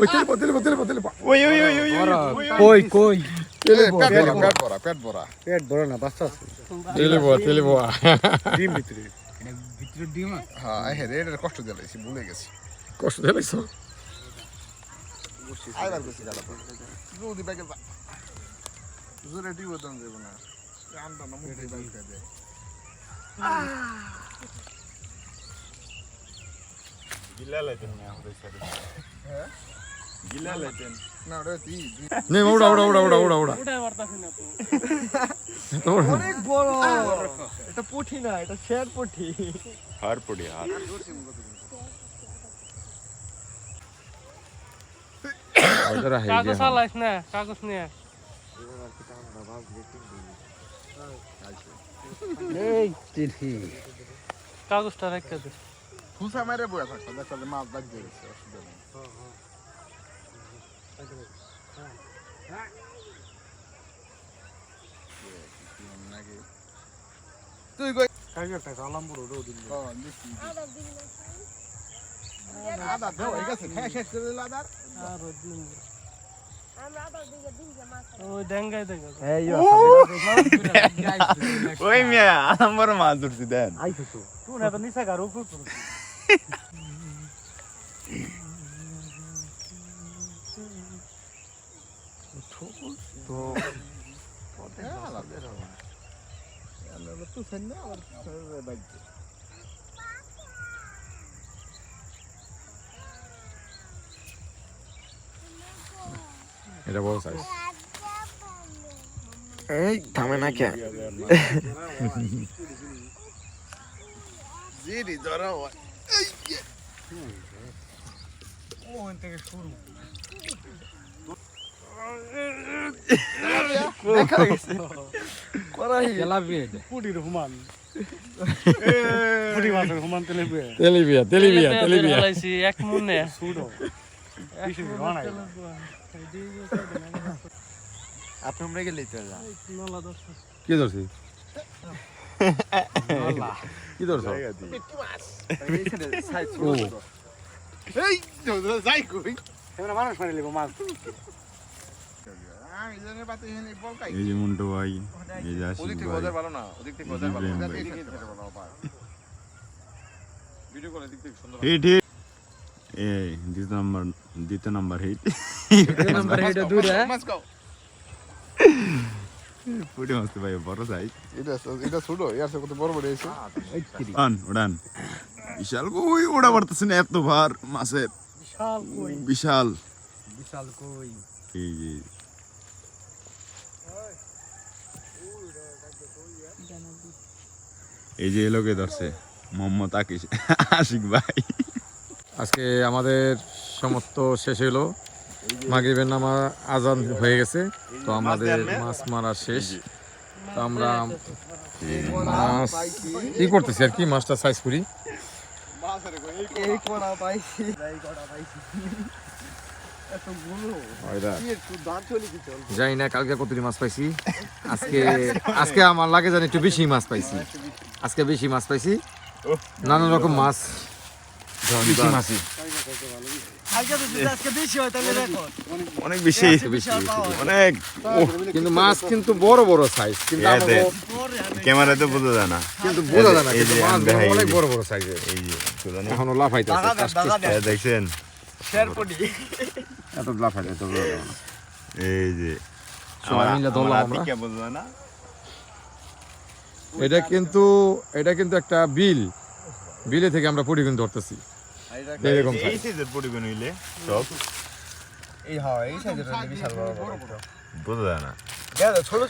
ওই তেলে পা তেলে পা তেলে পা তেলে পা ওই ওই ওই ওই কই কই? পেট ভরা পেট ভরা পেট ভরা। না বাচ্চা আছে। তেলে পা তেলে পা ডিম ভিতরে। ভিতরে ডিম হ্যাঁ হ্যাঁ কষ্ট দিলাইছি ভুলে গেছি। কষ্ট দিলাইছো আইবার গেছি গাড়া যদি ব্যাগে যা। জোরে টিউ দাম দেব না। আন্ডা না মুখে বাইক দে। গিলা লাইতেন না আমাদের সাথে হ্যাঁ গিলা লাইতেন না ওটা তুই নে ওড়া ওড়া ওড়া ওড়া ওড়া ওড়া অনেক বড় এটা পুঠি না এটা শের পুঠি হার পড়ি হার ওইটা হাই কাগজ চালাইস না কাগজ নিয়ে এই চিঠি কাগজটা রেখে দে ফুসা মেরে বয়া থাকতো দেখা যায় মাছ বাজ দিয়ে গেছে অসুবিধা নেই। তুই কই? কাগজটা সালাম বড় রো দিন হ্যাঁ আদা দেও হয়ে গেছে হ্যাঁ শেষ করে দিল আদার। আর ওই দিন ওই ডেঙ্গাই দেখা এই ওই মিয়া আমার মাছ ধরছি দেন। তো। তুই না তো নিচে গার উপর তো এটা বড় সাইজ এই থামে না কে? জিরি ধরা। হয় তেলিবিয়া তেলিবিয়া লাইছি এক মনে আপনি আমরা গেলে তো কি ধরছি কি ধরছ ও এই যাই কই মানুষ মারি লিবো মাছ আমি জানি পাতে এখানে বল কাই এই যে মুন্টু ভাই এই যে আশিক ওদিক ভাই ভালো না ওদিক থেকে ওদের ভালো ইব্রাহিম ওদের ভাই। এই সাইড থেকে ভালো পায় ভিডিও কলের দিক থেকে সুন্দর হিট হিট এই দ্বিতীয় নাম্বার দ্বিতীয় নাম্বার হিট নাম্বার এটা দূরে পুটি মাছ ভাই বড় সাইজ এটা এটা ছোট ইয়ার সে কত বড় বড় এসে আন উড়ান বিশাল কই ওড়া না এত ভার বিশাল কই বিশাল বিশাল কই এই যে এই যে এলোকে ধরছে মোহাম্মদ আকিস আশিক ভাই আজকে আমাদের সমস্ত শেষ হলো মাগরিবের নামা আজান হয়ে গেছে, তো আমাদের মাছ মারা শেষ। তো আমরা মাছ কি করতেছি আর কি, মাছটা সাইজ করি। জানি না কালকে কতটি মাছ পাইছি। আজকে আজকে আমার লাগে জানি একটু বেশি মাছ পাইছি। আজকে বেশি মাছ পাইছি। নানান রকম মাছ। বেশি অনেক বেশি। অনেক কিন্তু মাছ কিন্তু বড় বড় সাইজ কিন্তু এ আমাকে দেখ। ক্যামেরাতে বোঝা যায় না। কিন্তু বোঝা যায় না এই যে কিন্তু মাছ অনেক বড় বড় সাইজের এই যে এখনও লাফাইতেছে দেখছেন? এত লাফাইতে তো বোঝা যায় না। এই যে সবাই মিলে ধরলাম আমরা। কে বোঝা যায় না? এটা কিন্তু এটা কিন্তু একটা বিল। বিলে থেকে আমরা পুরি কিন্তু ধরতেছি। এরকম এই। সাইজের পরিবেন হইলে সব। এই হয় এই সাইজের বিশাল বড় বড় বোঝা যায় না। ছোট